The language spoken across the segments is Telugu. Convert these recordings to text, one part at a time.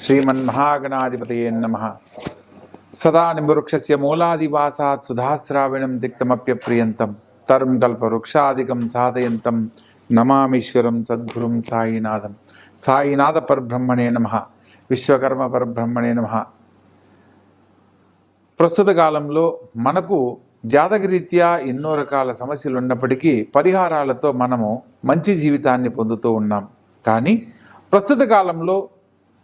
శ్రీమన్మహాగణాధిపతయే నమ సదా నింబవృక్షస్య మూలాదివాసాత్ సుధాశ్రావిణం తిక్తమప్యప్రియంతం తరుం కల్పవృక్షాదికం సాధయంతం నమామీశ్వరం సద్గురుం సాయినాథం సాయినాథ పరబ్రహ్మణే నమ విశ్వకర్మ పరబ్రహ్మణే నమ ప్రస్తుత కాలంలో మనకు జాతకరీత్యా ఎన్నో రకాల సమస్యలు ఉన్నప్పటికీ పరిహారాలతో మనము మంచి జీవితాన్ని పొందుతూ ఉన్నాం. కానీ ప్రస్తుత కాలంలో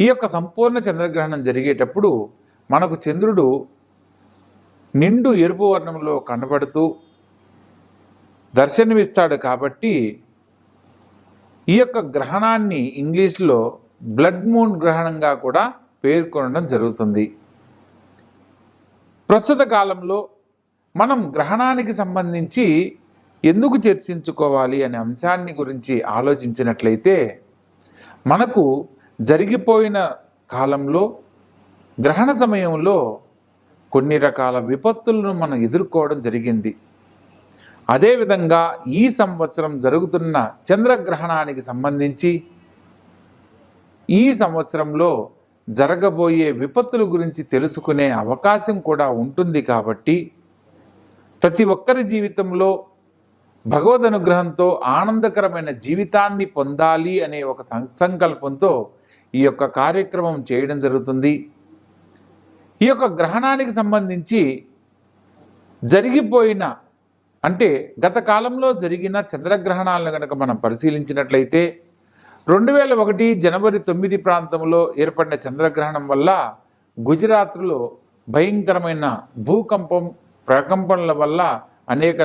ఈ యొక్క సంపూర్ణ చంద్రగ్రహణం జరిగేటప్పుడు మనకు చంద్రుడు నిండు ఎరుపు వర్ణంలో కనబడుతూ దర్శనమిస్తాడు కాబట్టి ఈ యొక్క గ్రహణాన్ని ఇంగ్లీష్లో బ్లడ్ మూన్ గ్రహణంగా కూడా పేర్కొనడం జరుగుతుంది. ప్రస్తుత కాలంలో మనం గ్రహణానికి సంబంధించి ఎందుకు చర్చించుకోవాలి అనే అంశాన్ని గురించి ఆలోచించినట్లయితే మనకు జరిగిపోయిన కాలంలో గ్రహణ సమయంలో కొన్ని రకాల విపత్తులను మనం ఎదుర్కోవడం జరిగింది. అదేవిధంగా ఈ సంవత్సరం జరుగుతున్న చంద్రగ్రహణానికి సంబంధించి ఈ సంవత్సరంలో జరగబోయే విపత్తుల గురించి తెలుసుకునే అవకాశం కూడా ఉంటుంది కాబట్టి ప్రతి ఒక్కరి జీవితంలో భగవద్ అనుగ్రహంతో ఆనందకరమైన జీవితాన్ని పొందాలి అనే ఒక సం- సంకల్పంతో ఈ యొక్క కార్యక్రమం చేయడం జరుగుతుంది. ఈ యొక్క గ్రహణానికి సంబంధించి జరిగిపోయిన అంటే గత కాలంలో జరిగిన చంద్రగ్రహణాలను కనుక మనం పరిశీలించినట్లయితే రెండు వేల ఒకటి జనవరి తొమ్మిది ప్రాంతంలో ఏర్పడిన చంద్రగ్రహణం వల్ల గుజరాత్లో భయంకరమైన భూకంపం ప్రకంపనల వల్ల అనేక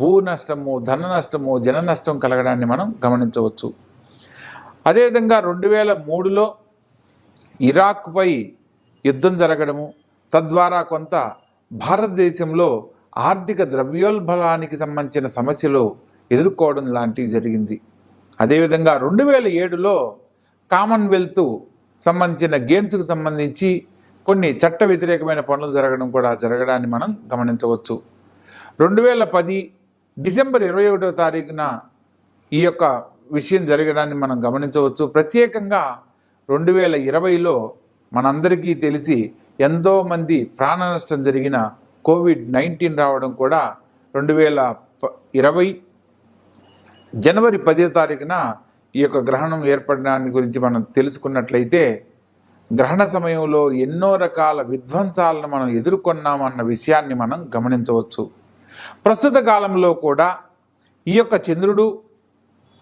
భూ నష్టము ధన నష్టము జన నష్టం కలగడాన్ని మనం గమనించవచ్చు. అదేవిధంగా రెండు వేల మూడులో ఇరాక్పై యుద్ధం జరగడము తద్వారా కొంత భారతదేశంలో ఆర్థిక ద్రవ్యోల్బలానికి సంబంధించిన సమస్యలు ఎదుర్కోవడం లాంటివి జరిగింది. అదేవిధంగా రెండు వేల ఏడులో కామన్వెల్త్ సంబంధించిన గేమ్స్కు సంబంధించి కొన్ని చట్ట వ్యతిరేకమైన పనులు జరగడం కూడా జరగడాన్ని మనం గమనించవచ్చు. రెండు వేల పది డిసెంబర్ ఇరవై ఒకటో తారీఖున ఈ యొక్క విషయం జరగడాన్ని మనం గమనించవచ్చు. ప్రత్యేకంగా రెండు వేల ఇరవైలో మనందరికీ తెలిసి ఎంతోమంది ప్రాణ నష్టం జరిగిన కోవిడ్ నైన్టీన్ రావడం కూడా రెండు వేల ప- ఇరవై జనవరి పదో తారీఖున ఈ యొక్క గ్రహణం ఏర్పడడాన్ని గురించి మనం తెలుసుకున్నట్లయితే గ్రహణ సమయంలో ఎన్నో రకాల విధ్వంసాలను మనం ఎదుర్కొన్నామన్న విషయాన్ని మనం గమనించవచ్చు. ప్రస్తుత కాలంలో కూడా ఈ యొక్క చంద్రుడు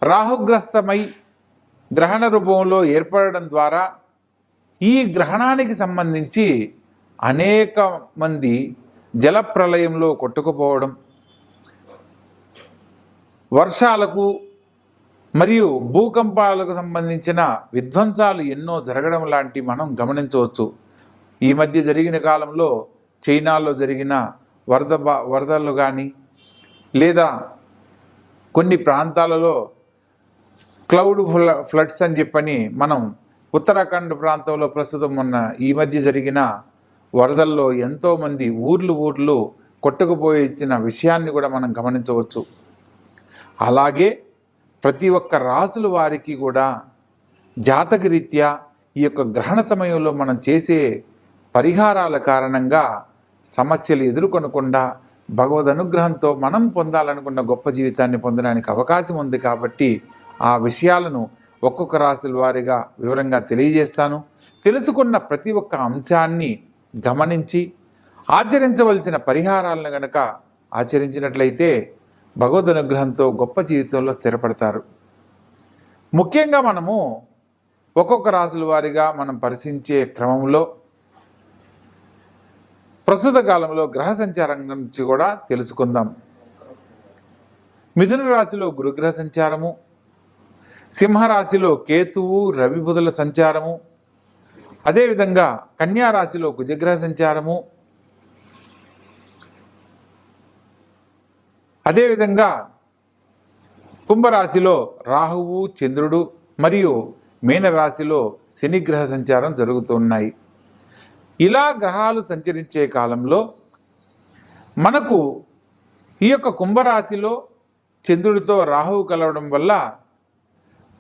రాహుగ్రస్తమై గ్రహణ రూపంలో ఏర్పడడం ద్వారా ఈ గ్రహణానికి సంబంధించి అనేక మంది జలప్రలయంలో కొట్టుకుపోవడం వర్షాలకు మరియు భూకంపాలకు సంబంధించిన విధ్వంసాలు ఎన్నో జరగడం లాంటి మనం గమనించవచ్చు. ఈ మధ్య జరిగిన కాలంలో చైనాలో జరిగిన వరద వరదలు కానీ లేదా కొన్ని ప్రాంతాలలో క్లౌడ్ ఫ్లడ్స్ అని చెప్పని మనం ఉత్తరాఖండ్ ప్రాంతంలో ప్రస్తుతం ఉన్న ఈ మధ్య జరిగిన వరదల్లో ఎంతోమంది ఊర్లు ఊర్లు కొట్టుకుపోయి ఇచ్చిన విషయాన్ని కూడా మనం గమనించవచ్చు. అలాగే ప్రతి ఒక్క రాసుల వారికి కూడా జాతకరీత్యా ఈ యొక్క గ్రహణ సమయంలో మనం చేసే పరిహారాల కారణంగా సమస్యలు ఎదుర్కొనకుండా భగవద్ అనుగ్రహంతో మనం పొందాలనుకున్న గొప్ప జీవితాన్ని పొందడానికి అవకాశం ఉంది కాబట్టి ఆ విషయాలను ఒక్కొక్క రాశుల వారిగా వివరంగా తెలియజేస్తాను. తెలుసుకున్న ప్రతి ఒక్క అంశాన్ని గమనించి ఆచరించవలసిన పరిహారాలను గనక ఆచరించినట్లయితే భగవద్ అనుగ్రహంతో గొప్ప జీవితంలో స్థిరపడతారు. ముఖ్యంగా మనము ఒక్కొక్క రాశుల వారిగా మనం పరిశీలించే క్రమంలో ప్రస్తుత కాలంలో గ్రహ సంచారం గురించి కూడా తెలుసుకుందాం. మిథున రాశిలో గురుగ్రహ సంచారము సింహరాశిలో కేతువు రవిబుధుల సంచారము. అదేవిధంగా కన్యా రాశిలో కుజగ్రహ సంచారము. అదేవిధంగా కుంభరాశిలో రాహువు చంద్రుడు మరియు మీనరాశిలో శనిగ్రహ సంచారం జరుగుతున్నాయి ఇలా గ్రహాలు సంచరించే కాలంలో మనకు ఈ యొక్క కుంభరాశిలో చంద్రుడితో రాహువు కలవడం వల్ల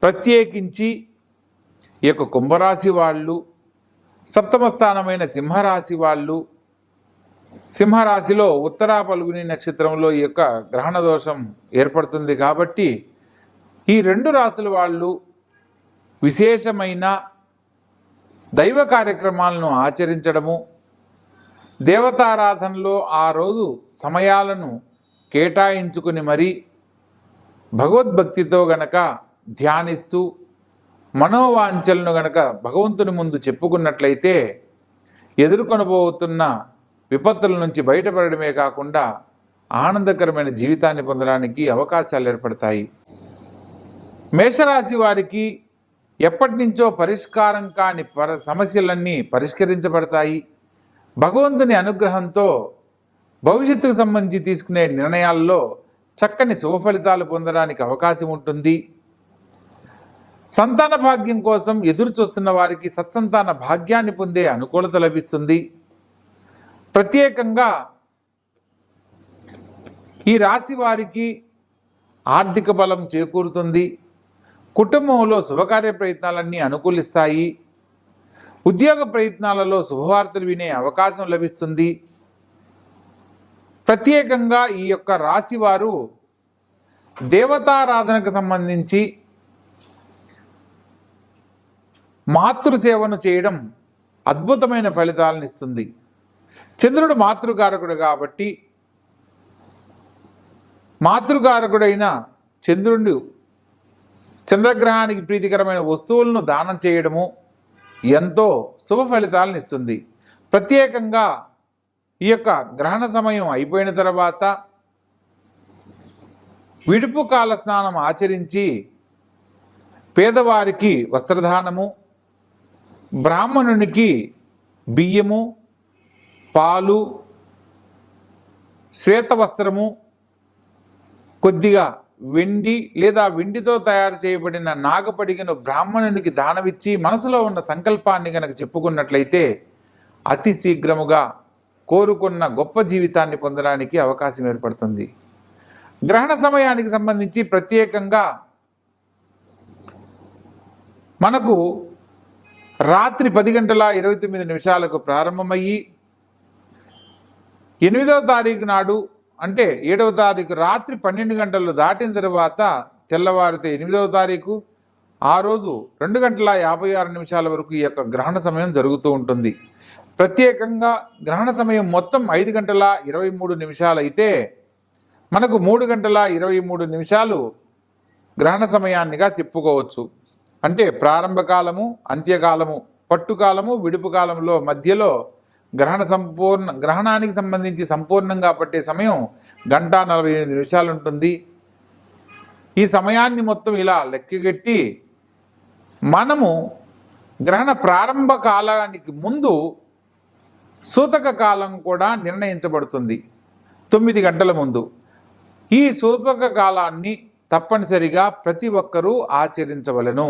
ప్రత్యేకించి ఈ యొక్క కుంభరాశి వాళ్ళు సప్తమ స్థానమైన సింహరాశి వాళ్ళు సింహరాశిలో ఉత్తరా పలుగుని నక్షత్రంలో ఈ యొక్క గ్రహణ దోషం ఏర్పడుతుంది కాబట్టి ఈ రెండు రాశుల వాళ్ళు విశేషమైన దైవ కార్యక్రమాలను ఆచరించడము దేవతారాధనలో ఆ రోజు సమయాలను కేటాయించుకుని మరీ భగవద్భక్తితో గనక ధ్యానిస్తూ మనోవాంఛలను గనక భగవంతుని ముందు చెప్పుకున్నట్లయితే ఎదుర్కొనబోతున్న విపత్తుల నుంచి బయటపడడమే కాకుండా ఆనందకరమైన జీవితాన్ని పొందడానికి అవకాశాలు ఏర్పడతాయి. మేషరాశి వారికి ఎప్పటి నుంచో పరిష్కారం కాని పర సమస్యలన్నీ పరిష్కరించబడతాయి. భగవంతుని అనుగ్రహంతో భవిష్యత్తుకు సంబంధించి తీసుకునే నిర్ణయాల్లో చక్కని శుభ ఫలితాలు పొందడానికి అవకాశం ఉంటుంది. సంతాన భాగ్యం కోసం ఎదురు చూస్తున్న వారికి సత్సంతాన భాగ్యాన్ని పొందే అనుకూలత లభిస్తుంది. ప్రత్యేకంగా ఈ రాశి వారికి ఆర్థిక బలం చేకూరుతుంది. కుటుంబంలో శుభకార్య ప్రయత్నాలన్నీ అనుకూలిస్తాయి. ఉద్యోగ ప్రయత్నాలలో శుభవార్తలు వినే అవకాశం లభిస్తుంది. ప్రత్యేకంగా ఈ యొక్క రాశి వారు దేవతారాధనకు సంబంధించి మాతృసేవను చేయడం అద్భుతమైన ఫలితాలను ఇస్తుంది. చంద్రుడు మాతృకారకుడు కాబట్టి మాతృకారకుడైన చంద్రుడు చంద్రగ్రహానికి ప్రీతికరమైన వస్తువులను దానం చేయడము ఎంతో శుభ ఫలితాలను ఇస్తుంది. ప్రత్యేకంగా ఈ యొక్క గ్రహణ సమయం అయిపోయిన తర్వాత విడుపు కాల స్నానం ఆచరించి పేదవారికి వస్త్రదానము బ్రాహ్మణునికి బియ్యము పాలు శ్వేత వస్త్రము కొద్దిగా వెండి లేదా వెండితో తయారు చేయబడిన నాగపడిగను బ్రాహ్మణునికి దానవిచ్చి మనసులో ఉన్న సంకల్పాన్ని గనక చెప్పుకున్నట్లయితే అతి శీఘ్రముగా కోరుకున్న గొప్ప జీవితాన్ని పొందడానికి అవకాశం ఏర్పడుతుంది. గ్రహణ సమయానికి సంబంధించి ప్రత్యేకంగా మనకు రాత్రి పది గంటల ఇరవై తొమ్మిది నిమిషాలకు ప్రారంభమయ్యి ఎనిమిదవ తారీఖు నాడు అంటే ఏడవ తారీఖు రాత్రి పన్నెండు గంటలు దాటిన తర్వాత తెల్లవారితే ఎనిమిదవ తారీఖు ఆ రోజు రెండు గంటల యాభై ఆరు నిమిషాల వరకు ఈ యొక్క గ్రహణ సమయం జరుగుతూ ఉంటుంది. ప్రత్యేకంగా గ్రహణ సమయం మొత్తం ఐదు గంటల ఇరవై మూడు నిమిషాలు అయితే మనకు మూడు గంటల ఇరవై మూడు నిమిషాలు గ్రహణ సమయాన్నిగా చెప్పుకోవచ్చు. అంటే ప్రారంభ కాలము అంత్యకాలము పట్టుకాలము విడుపు కాలంలో మధ్యలో గ్రహణ సంపూర్ణ గ్రహణానికి సంబంధించి సంపూర్ణంగా పట్టే సమయం గంట నలభై ఎనిమిది నిమిషాలు ఉంటుంది ఈ సమయాన్ని మొత్తం ఇలా లెక్కగట్టి మనము గ్రహణ ప్రారంభ కాలానికి ముందు సూతక కాలం కూడా నిర్ణయించబడుతుంది. తొమ్మిది గంటల ముందు. ఈ సూతక కాలాన్ని తప్పనిసరిగా ప్రతి ఒక్కరూ ఆచరించవలను.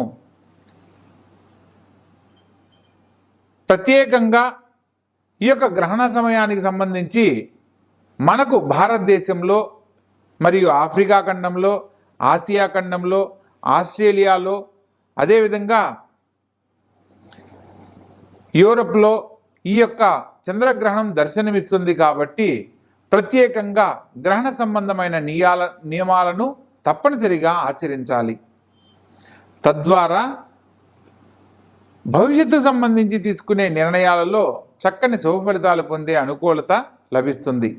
ప్రత్యేకంగా ఈ యొక్క గ్రహణ సమయానికి సంబంధించి మనకు భారతదేశంలో మరియు ఆఫ్రికా ఖండంలో ఆసియా ఖండంలో ఆస్ట్రేలియాలో అదేవిధంగా యూరప్లో ఈ యొక్క చంద్రగ్రహణం దర్శనమిస్తుంది కాబట్టి ప్రత్యేకంగా గ్రహణ సంబంధమైన నియాల నియమాలను తప్పనిసరిగా ఆచరించాలి. తద్వారా భవిష్యత్తు సంబంధించి తీసుకునే నిర్ణయాలలో చక్కని శుభ ఫలితాలు పొందే అనుకూలత లభిస్తుంది.